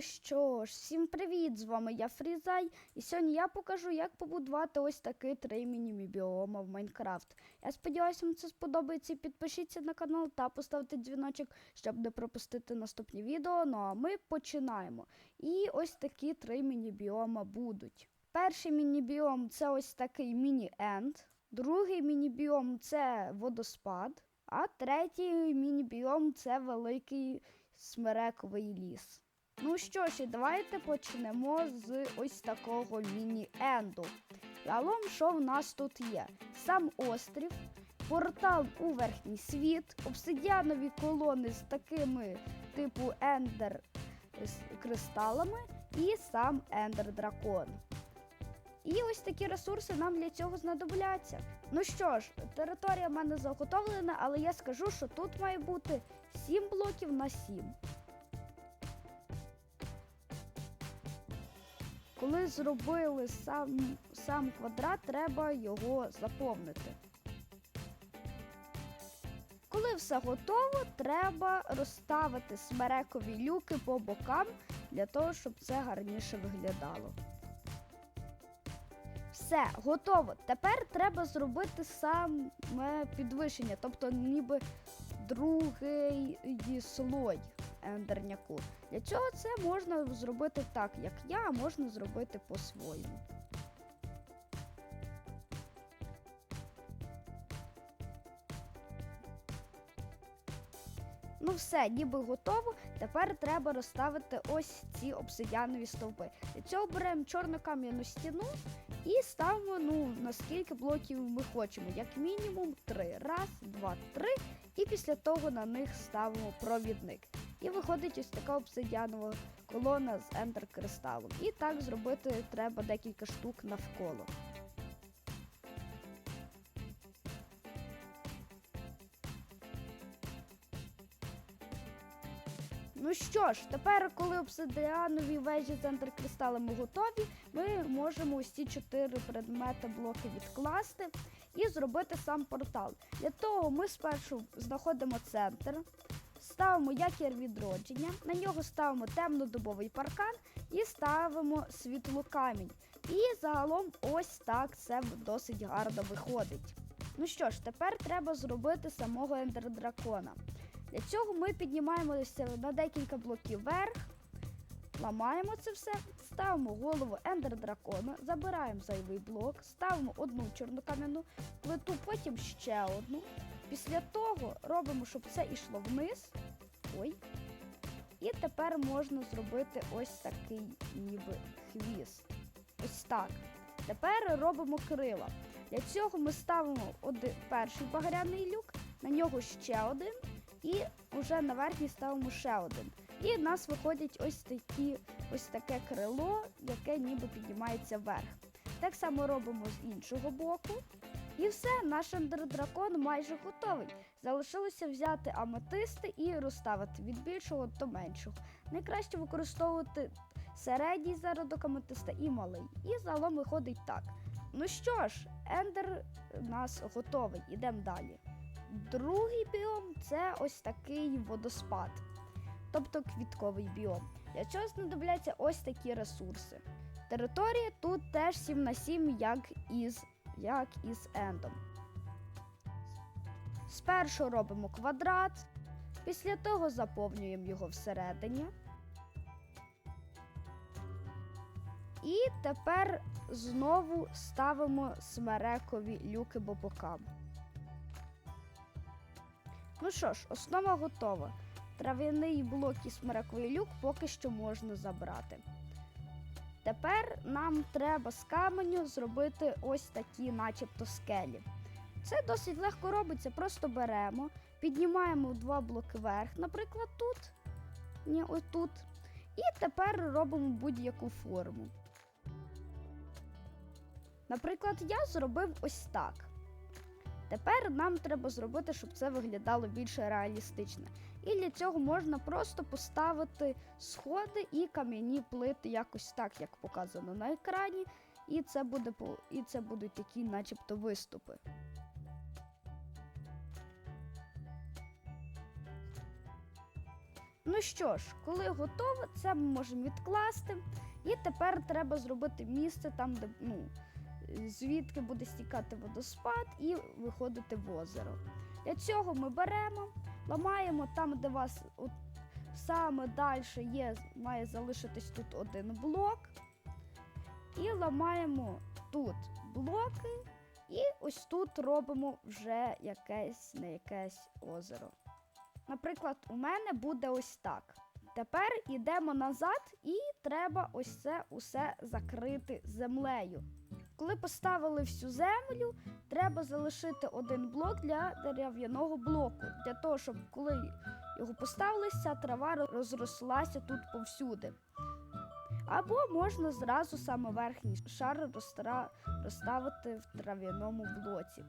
Що ж, всім привіт! З вами я Фрізай, і сьогодні я покажу, як побудувати ось такий три міні-біома в Майнкрафт. Я сподіваюся, вам це сподобається. Підпишіться на канал та поставте дзвіночок, щоб не пропустити наступні відео. Ну а ми починаємо. І ось такі три міні-біома будуть. Перший міні-біом це ось такий міні-енд, другий міні-біом це водоспад, а третій міні-біом це великий смерековий ліс. Ну що ж, і давайте почнемо з ось такого міні-енду. Загалом, що в нас тут є? Сам острів, портал у верхній світ, обсидіанові колони з такими типу ендер кристалами і сам ендер дракон. І ось такі ресурси нам для цього знадобляться. Ну що ж, територія в мене заготовлена, але я скажу, що тут має бути 7 блоків на 7. Коли зробили сам, сам квадрат, треба його заповнити. Коли все готово, треба розставити смерекові люки по бокам для того, щоб це гарніше виглядало. Все, готово. Тепер треба зробити саме підвищення, тобто ніби другий слой ендерняку. Для цього це можна зробити так, як я, а можна зробити по-своєму. Ну все, ніби готово. Тепер треба розставити ось ці обсидіанові стовпи. Для цього беремо чорну кам'яну стіну і ставимо ну, наскільки блоків ми хочемо. Як мінімум три. Раз, два, три. І після того на них ставимо провідник. І виходить ось така обсидіанова колона з ендер кристалом. І так зробити треба декілька штук навколо. Ну що ж, тепер, коли обсидіанові вежі з ендеркристалами готові, ми можемо ці чотири предмети блоки відкласти і зробити сам портал. Для того ми спершу знаходимо центр, ставимо якір відродження, на нього ставимо темнодобовий паркан і ставимо світлокамінь. І загалом ось так це досить гарно виходить. Ну що ж, тепер треба зробити самого ендердракона. Для цього ми піднімаємося на декілька блоків вверх, ламаємо це все, ставимо голову ендер дракона, забираємо зайвий блок, ставимо одну чорнокам'яну плиту, потім ще одну. Після того робимо, щоб це йшло вниз. Ой. І тепер можна зробити ось такий ніби хвіст. Ось так. Тепер робимо крила. Для цього ми ставимо один, перший багряний люк, на нього ще один. І вже на верхній ставимо ще один. І в нас виходить ось такі, ось таке крило, яке ніби піднімається вверх. Так само робимо з іншого боку. І все, наш ендердракон майже готовий. Залишилося взяти аметисти і розставити від більшого до меншого. Найкраще використовувати середній зародок аметиста і малий. І загалом виходить так. Ну що ж, ендер у нас готовий, ідемо далі. Другий біом це ось такий водоспад, тобто квітковий біом. Для цього знадобляться ось такі ресурси. Територія тут теж 7 на 7, як із, як із ендом. Спершу робимо квадрат, після того заповнюємо його всередині. І тепер знову ставимо смерекові люки по бокам. Ну що ж, основа готова. Трав'яний блок і смерековий люк поки що можна забрати. Тепер нам треба з каменю зробити ось такі, начебто, скелі. Це досить легко робиться, просто беремо, піднімаємо два блоки вверх, наприклад, тут, ні, отут. І тепер робимо будь-яку форму. Наприклад, я зробив ось так. Тепер нам треба зробити, щоб це виглядало більш реалістично. І для цього можна просто поставити сходи і кам'яні плити якось так, як показано на екрані. І це, буде, і це будуть такі, начебто, виступи. Ну що ж, коли готово, це ми можемо відкласти. І тепер треба зробити місце там, де ну, звідки буде стікати водоспад і виходити в озеро. Для цього ми беремо, ламаємо там, де вас от, саме далі є, має залишитись тут один блок. І ламаємо тут блоки, і ось тут робимо вже якесь не якесь озеро. Наприклад, у мене буде ось так. Тепер йдемо назад і треба ось це усе закрити землею. Коли поставили всю землю, треба залишити один блок для дерев'яного блоку, для того, щоб коли його поставили, ця трава розрослася тут повсюди. Або можна зразу саме верхній шар розставити в трав'яному блоці.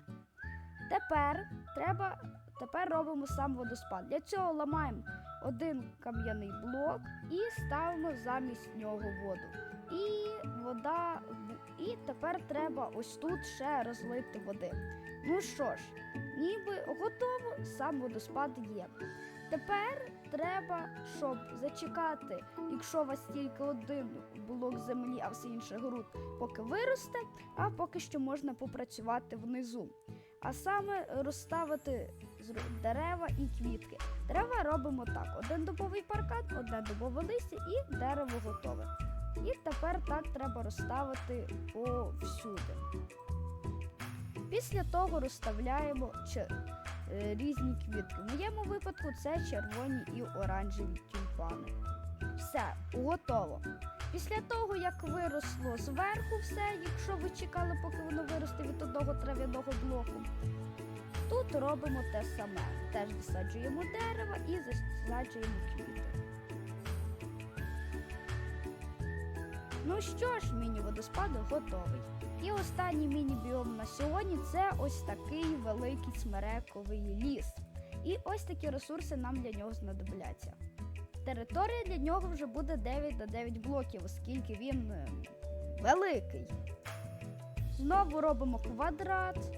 Тепер треба Тепер робимо сам водоспад. Для цього ламаємо один кам'яний блок і ставимо замість нього воду. І вода. І тепер треба ось тут ще розлити води. Ну що ж, ніби готово, сам водоспад є. Тепер треба, щоб зачекати, якщо у вас тільки один блок землі, а все інше ґрунт, поки виросте, а поки що можна попрацювати внизу. А саме розставити дерева і квітки. Дерева робимо так: один дубовий паркан, одне дубове листя і дерево готове. І тепер так треба розставити повсюди. Після того розставляємо е, різні квітки. В моєму випадку це червоні і оранжеві тюльпани. Все, готово. Після того, як виросло зверху все, якщо ви чекали, поки воно виросте від одного трав'яного блоку, тут робимо те саме. Теж засаджуємо дерева і засаджуємо квіти. Ну що ж, міні-водоспад готовий. І останній міні-біом на сьогодні це ось такий великий смерековий ліс. І ось такі ресурси нам для нього знадобляться. Територія для нього вже буде 9 на 9 блоків, оскільки він е, великий. Знову робимо квадрат,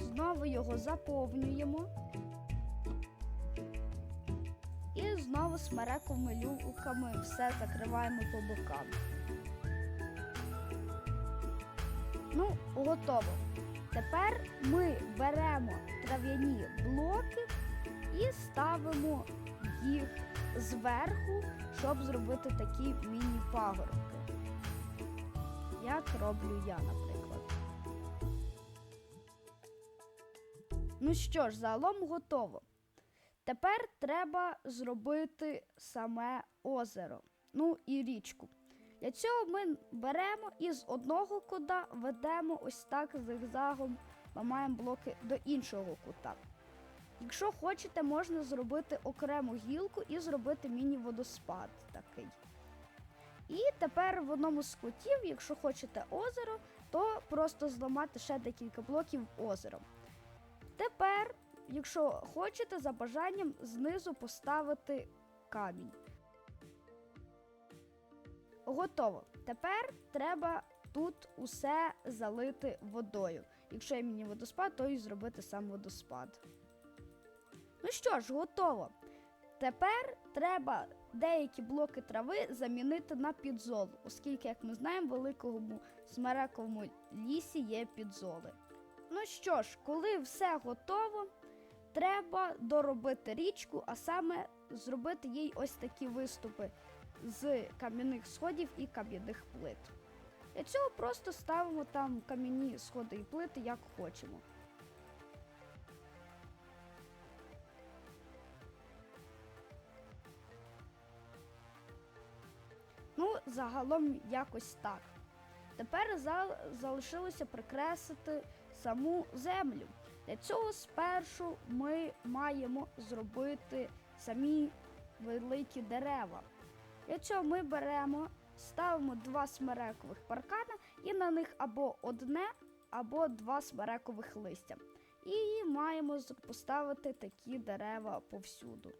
знову його заповнюємо. Знову смерековими люками все закриваємо по бокам. Ну, готово. Тепер ми беремо трав'яні блоки і ставимо їх зверху, щоб зробити такі міні-пагорбки. Як роблю я, наприклад. Ну що ж, загалом готово. Тепер треба зробити саме озеро, ну і річку. Для цього ми беремо і з одного кута ведемо ось так зигзагом, ламаємо блоки до іншого кута. Якщо хочете, можна зробити окрему гілку і зробити міні-водоспад такий. І тепер в одному з кутів, якщо хочете озеро, то просто зламати ще декілька блоків озером. Тепер, якщо хочете, за бажанням знизу поставити камінь. Готово. Тепер треба тут усе залити водою. Якщо є міні-водоспад, то і зробити сам водоспад. Ну що ж, готово. Тепер треба деякі блоки трави замінити на підзолу, оскільки, як ми знаємо, в великому смерековому лісі є підзоли. Ну що ж, коли все готово, треба доробити річку, а саме зробити їй ось такі виступи з кам'яних сходів і кам'яних плит. Для цього просто ставимо там кам'яні сходи і плити, як хочемо. Ну, загалом якось так. Тепер залишилося прикреслити саму землю. Для цього спершу ми маємо зробити самі великі дерева. Для цього ми беремо, ставимо два смерекових паркана і на них або одне, або два смерекових листя. І маємо поставити такі дерева повсюду.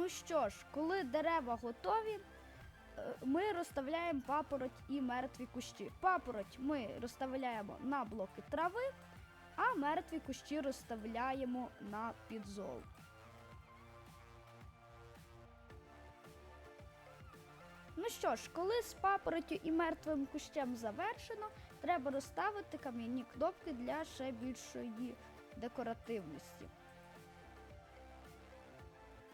Ну що ж, коли дерева готові, е, ми розставляємо папороть і мертві кущі. Папороть ми розставляємо на блоки трави, а мертві кущі розставляємо на підзол. Ну що ж, коли з папороттю і мертвим кущем завершено, треба розставити кам'яні кнопки для ще більшої декоративності.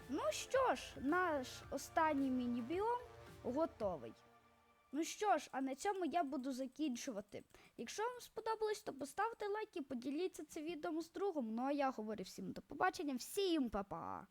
Ну що ж, наш останній міні-біом готовий. Ну що ж, а на цьому я буду закінчувати. Якщо вам сподобалось, то поставте лайк і поділіться це відео з другом. Ну а я говорю всім до побачення, всім па-па!